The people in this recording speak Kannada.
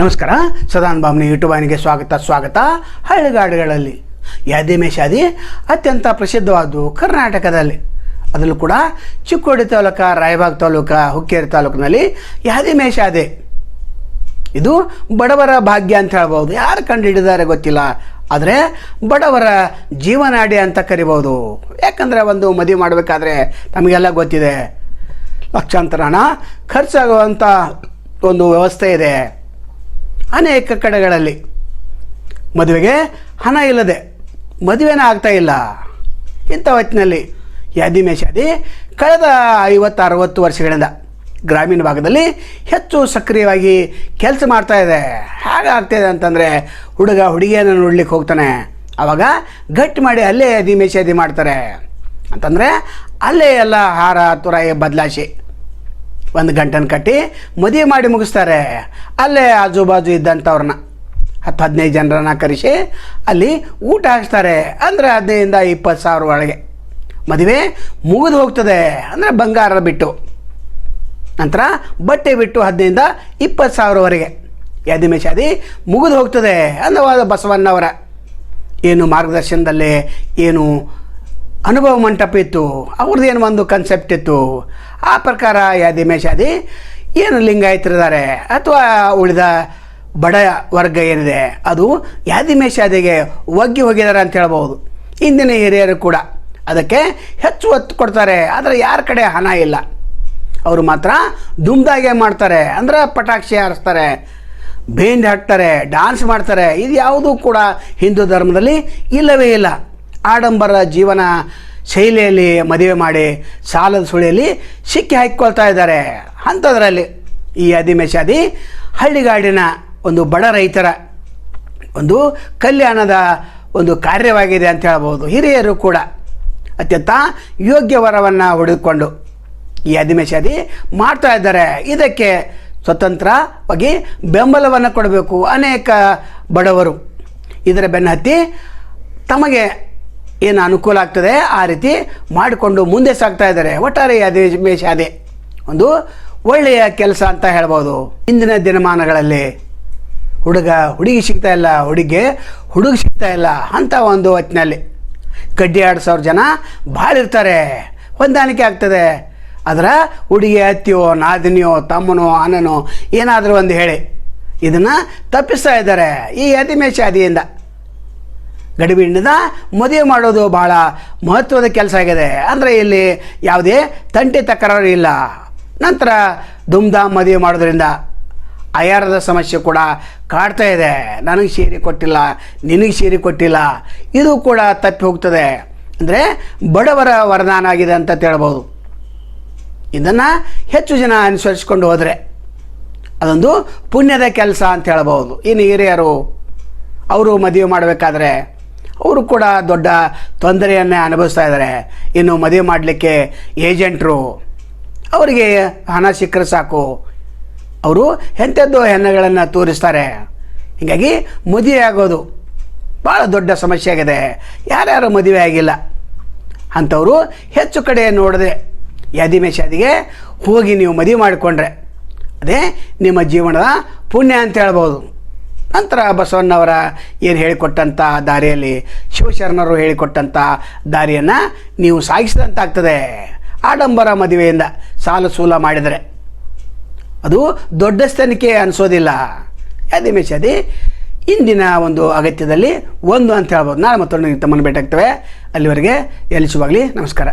ನಮಸ್ಕಾರ. ಸದಾನ್ ಬಾಮ್ನಿ ಯೂಟ್ಯೂಬ್ ವಾಹಿನಿಗೆ ಸ್ವಾಗತ ಸ್ವಾಗತ. ಹಳ್ಳಿಗಾಡುಗಳಲ್ಲಿ ಯಾದಿ ಮೇಷಾದಿ ಅತ್ಯಂತ ಪ್ರಸಿದ್ಧವಾದ್ದು ಕರ್ನಾಟಕದಲ್ಲಿ. ಅದರಲ್ಲೂ ಕೂಡ ಚಿಕ್ಕೋಡಿ ತಾಲೂಕ, ರಾಯಬಾಗ್ ತಾಲೂಕ, ಹುಕ್ಕೇರಿ ತಾಲೂಕಿನಲ್ಲಿ ಯಾದಿ ಶಾದಿ. ಇದು ಬಡವರ ಭಾಗ್ಯ ಅಂತ ಹೇಳ್ಬೋದು. ಯಾರು ಕಂಡುಹಿಡಿದಾರೆ ಗೊತ್ತಿಲ್ಲ. ಆದರೆ ಬಡವರ ಜೀವನಾಡಿ ಅಂತ ಕರಿಬೋದು. ಯಾಕಂದರೆ ಒಂದು ಮದುವೆ ಮಾಡಬೇಕಾದ್ರೆ ನಮಗೆಲ್ಲ ಗೊತ್ತಿದೆ. ಲಕ್ಷಾಂತರ ಹಣ ಖರ್ಚಾಗುವಂಥ ಒಂದು ವ್ಯವಸ್ಥೆ ಇದೆ. ಅನೇಕ ಕಡೆಗಳಲ್ಲಿ. ಮದುವೆಗೆ ಹಣ ಇಲ್ಲದೆ ಮದುವೆನೇ ಆಗ್ತಾ ಇಲ್ಲ. ಇಂಥ ಹೊತ್ತಿನಲ್ಲಿ ಯಾದಿ ಮೇಷಾದಿ ಕಳೆದ ಐವತ್ತು ಅರವತ್ತು ವರ್ಷಗಳಿಂದ ಗ್ರಾಮೀಣ ಭಾಗದಲ್ಲಿ ಹೆಚ್ಚು ಸಕ್ರಿಯವಾಗಿ ಕೆಲಸ ಮಾಡ್ತಾ ಇದೆ. ಹೇಗಾಗ್ತಿದೆ ಅಂತಂದರೆ ಹುಡುಗ ಹುಡುಗಿಯನ್ನು ನೋಡ್ಲಿಕ್ಕೆ ಹೋಗ್ತಾನೆ. ಆವಾಗ ಗಟ್ಟಿ ಮಾಡಿ ಅಲ್ಲೇ ಯಾದಿಮೆ ಮೇಷಾದಿ ಮಾಡ್ತಾರೆ. ಅಂತಂದರೆ ಅಲ್ಲೇ ಎಲ್ಲ ಹಾರ, ತುರಾಯಿ ಬದಲಾಯಿಸಿ ಒಂದು ಗಂಟನ್ನು ಕಟ್ಟಿ ಮದುವೆ ಮಾಡಿ ಮುಗಿಸ್ತಾರೆ. ಅಲ್ಲೇ ಆಜು ಬಾಜು ಇದ್ದಂಥವ್ರನ್ನ, ಹತ್ತು ಹದಿನೈದು ಜನರನ್ನ ಕರೆಸಿ ಅಲ್ಲಿ ಊಟ ಹಾಕ್ಸ್ತಾರೆ ಅಂದರೆ ಹದಿನೈದಿಂದ ಇಪ್ಪತ್ತು ಸಾವಿರ ಒಳಗೆ. ಮದುವೆ ಮುಗಿದು ಹೋಗ್ತದೆ. ಅಂದರೆ ಬಂಗಾರ ಬಿಟ್ಟು. ನಂತರ ಬಟ್ಟೆ ಬಿಟ್ಟು ಹದಿನೈದಿಂದ ಇಪ್ಪತ್ತು ಸಾವಿರವರೆಗೆ. ಎದಿ ಶಾದಿ ಮುಗಿದು ಹೋಗ್ತದೆ. ಅಂದವಾದ ಬಸವಣ್ಣವರ. ಏನು ಮಾರ್ಗದರ್ಶನದಲ್ಲಿ ಏನು ಅನುಭವ ಮಂಟಪ ಇತ್ತು. ಅವ್ರದ್ದು ಏನು ಒಂದು ಕನ್ಸೆಪ್ಟ್ ಇತ್ತು. ಆ ಪ್ರಕಾರ ಯಾದಿ ಮೇಷಾದಿ ಏನು ಲಿಂಗಾಯತರಿದ್ದಾರೆ? ಅಥವಾ ಉಳಿದ ಬಡ ವರ್ಗ ಏನಿದೆ? ಅದು ಯಾದಿ ಮೇಷಾದಿಗೆ ಒಗ್ಗಿ ಹೋಗಿದ್ದಾರೆ ಅಂತ ಹೇಳ್ಬೋದು ಇಂದಿನ ಹಿರಿಯರು ಕೂಡ ಅದಕ್ಕೆ ಹೆಚ್ಚು ಒತ್ತು ಕೊಡ್ತಾರೆ. ಆದರೆ ಯಾರ ಕಡೆ ಹಣ ಇಲ್ಲ. ಅವರು ಮಾತ್ರ ದುಮ್ದಾಗೆ ಮಾಡ್ತಾರೆ. ಅಂದರೆ ಪಟಾಕ್ಷಿ ಹಾರಿಸ್ತಾರೆ. ಬೇಂಡ್ ಹಾಕ್ತಾರೆ. ಡಾನ್ಸ್ ಮಾಡ್ತಾರೆ. ಇದು ಯಾವುದೂ ಕೂಡ ಹಿಂದೂ ಧರ್ಮದಲ್ಲಿ ಇಲ್ಲವೇ ಇಲ್ಲ. ಆಡಂಬರ ಜೀವನ ಶೈಲಿಯಲ್ಲಿ ಮದುವೆ ಮಾಡಿ ಸಾಲದ ಸುಳಿಯಲ್ಲಿ ಸಿಕ್ಕಿ ಹಾಕಿಕೊಳ್ತಾ ಇದ್ದಾರೆ. ಅಂಥದ್ರಲ್ಲಿ ಈ ಅದಿಮೆ ಶಾದಿ ಹಳ್ಳಿಗಾಡಿನ ಒಂದು ಬಡ ರೈತರ ಒಂದು ಕಲ್ಯಾಣದ ಒಂದು ಕಾರ್ಯವಾಗಿದೆ ಅಂತ ಹೇಳ್ಬೋದು. ಹಿರಿಯರು ಕೂಡ ಅತ್ಯಂತ ಯೋಗ್ಯ ವರವನ್ನು ಹೊಡೆದುಕೊಂಡು ಈ ಅದಿಮೆ ಶಾದಿ ಮಾಡ್ತಾ ಇದ್ದಾರೆ. ಇದಕ್ಕೆ ಸ್ವತಂತ್ರವಾಗಿ ಬೆಂಬಲವನ್ನು ಕೊಡಬೇಕು. ಅನೇಕ ಬಡವರು ಇದರ ಬೆನ್ನ ಹತ್ತಿ ತಮಗೆ ಏನು ಅನುಕೂಲ ಆಗ್ತದೆ? ಆ ರೀತಿ ಮಾಡಿಕೊಂಡು ಮುಂದೆ ಸಾಗ್ತಾ ಇದ್ದಾರೆ. ಒಟ್ಟಾರೆ ಅದೇ ಮೇಷ ಅದೇ. ಒಂದು ಒಳ್ಳೆಯ ಕೆಲಸ ಅಂತ ಹೇಳ್ಬೋದು. ಇಂದಿನ ದಿನಮಾನಗಳಲ್ಲಿ ಹುಡುಗ ಹುಡುಗಿ ಸಿಗ್ತಾ ಇಲ್ಲ, ಹುಡುಗಿ ಹುಡುಗ ಸಿಗ್ತಾ ಇಲ್ಲ ಅಂತ ಒಂದು ಹೊತ್ತಿನಲ್ಲಿ ಕಡ್ಡಿ ಆಡಿಸೋರು ಜನ ಭಾಳ ಇರ್ತಾರೆ ಹೊಂದಾಣಿಕೆ ಆಗ್ತದೆ. ಅದರ ಹುಡುಗಿ ಅತ್ತಿಯೋ, ನಾದಿನಿಯೋ, ತಮ್ಮನೋ, ಅಣ್ಣನೋ ಏನಾದರೂ ಒಂದು ಹೇಳಿ. ಇದನ್ನು ತಪ್ಪಿಸ್ತಾ ಇದ್ದಾರೆ ಈ ಅತಿಮೇಶ ಶಾದಿಯಿಂದ ಗಡಿಬಿಡಿನಿಂದ ಮದುವೆ ಮಾಡೋದು ಭಾಳ ಮಹತ್ವದ ಕೆಲಸ ಆಗಿದೆ. ಅಂದರೆ ಇಲ್ಲಿ ಯಾವುದೇ ತಂಟೆ ತಕರಾರು ಇಲ್ಲ. ನಂತರ ಧೂಮ್ಧಾಮ್ ಮದುವೆ ಮಾಡೋದ್ರಿಂದ ಅಯಾರದ ಸಮಸ್ಯೆ ಕೂಡ ಕಾಡ್ತಾ ಇದೆ. ನನಗೆ ಸೇರಿ ಕೊಟ್ಟಿಲ್ಲ, ನಿನಗೆ ಸೇರಿ ಕೊಟ್ಟಿಲ್ಲ. ಇದು ಕೂಡ ತಪ್ಪಿ ಹೋಗ್ತದೆ. ಅಂದರೆ ಬಡವರ ವರದಾನ ಆಗಿದೆ ಅಂತ ಹೇಳ್ಬೋದು. ಇದನ್ನು ಹೆಚ್ಚು ಜನ ಅನುಸರಿಸ್ಕೊಂಡು ಹೋದರೆ ಅದೊಂದು ಪುಣ್ಯದ ಕೆಲಸ ಅಂತ ಹೇಳ್ಬೋದು. ಇನ್ನು ಹಿರಿಯರು, ಅವರು ಮದುವೆ ಮಾಡಬೇಕಾದ್ರೆ ಅವರು ಕೂಡ ದೊಡ್ಡ ತೊಂದರೆಯನ್ನೇ ಅನುಭವಿಸ್ತಾ ಇದ್ದಾರೆ. ಇನ್ನು ಮದುವೆ ಮಾಡಲಿಕ್ಕೆ ಏಜೆಂಟ್ರು, ಅವರಿಗೆ ಹಣ ಸಿಕ್ಕರೆ ಸಾಕು. ಅವರು ಎಂಥದ್ದು ಹೆಣ್ಣುಗಳನ್ನು ತೋರಿಸ್ತಾರೆ. ಹೀಗಾಗಿ ಮದುವೆ ಆಗೋದು ಭಾಳ ದೊಡ್ಡ ಸಮಸ್ಯೆ ಆಗಿದೆ. ಯಾರ್ಯಾರು ಮದುವೆ ಆಗಿಲ್ಲ. ಅಂಥವರು ಹೆಚ್ಚು ಕಡೆ ನೋಡದೆ ಯಾದಿಮೆ ಶಾದಿಗೆ ಹೋಗಿ ನೀವು ಮದುವೆ ಮಾಡಿಕೊಂಡ್ರೆ, ಅದೇ ನಿಮ್ಮ ಜೀವನದ ಪುಣ್ಯ ಅಂತ ಹೇಳ್ಬೋದು. ನಂತರ ಬಸವಣ್ಣವರ ಏನು ಹೇಳಿಕೊಟ್ಟಂಥ ದಾರಿಯಲ್ಲಿ ಶಿವಶರಣರು ಹೇಳಿಕೊಟ್ಟಂಥ ದಾರಿಯನ್ನು ನೀವು ಸಾಗಿಸಿದಂತಾಗ್ತದೆ. ಆಡಂಬರ ಮದುವೆಯಿಂದ ಸಾಲ ಸೂಲ ಮಾಡಿದರೆ. ಅದು ದೊಡ್ಡ ಸ್ಥಾನಕ್ಕೆ ಅನಿಸೋದಿಲ್ಲ. ಅದೇ ಅದೇ ಇಂದಿನ ಒಂದು ಅಗತ್ಯದಲ್ಲಿ ಒಂದು ಅಂತ ಹೇಳ್ಬೋದು. ನಾನು ಮತ್ತೊಂದು ತಮ್ಮನ್ನು ಭೇಟಾಗ್ತವೆ ಅಲ್ಲಿವರೆಗೆ ಎಲ್ಲಿ ಶುಭಾಗಲಿ ನಮಸ್ಕಾರ.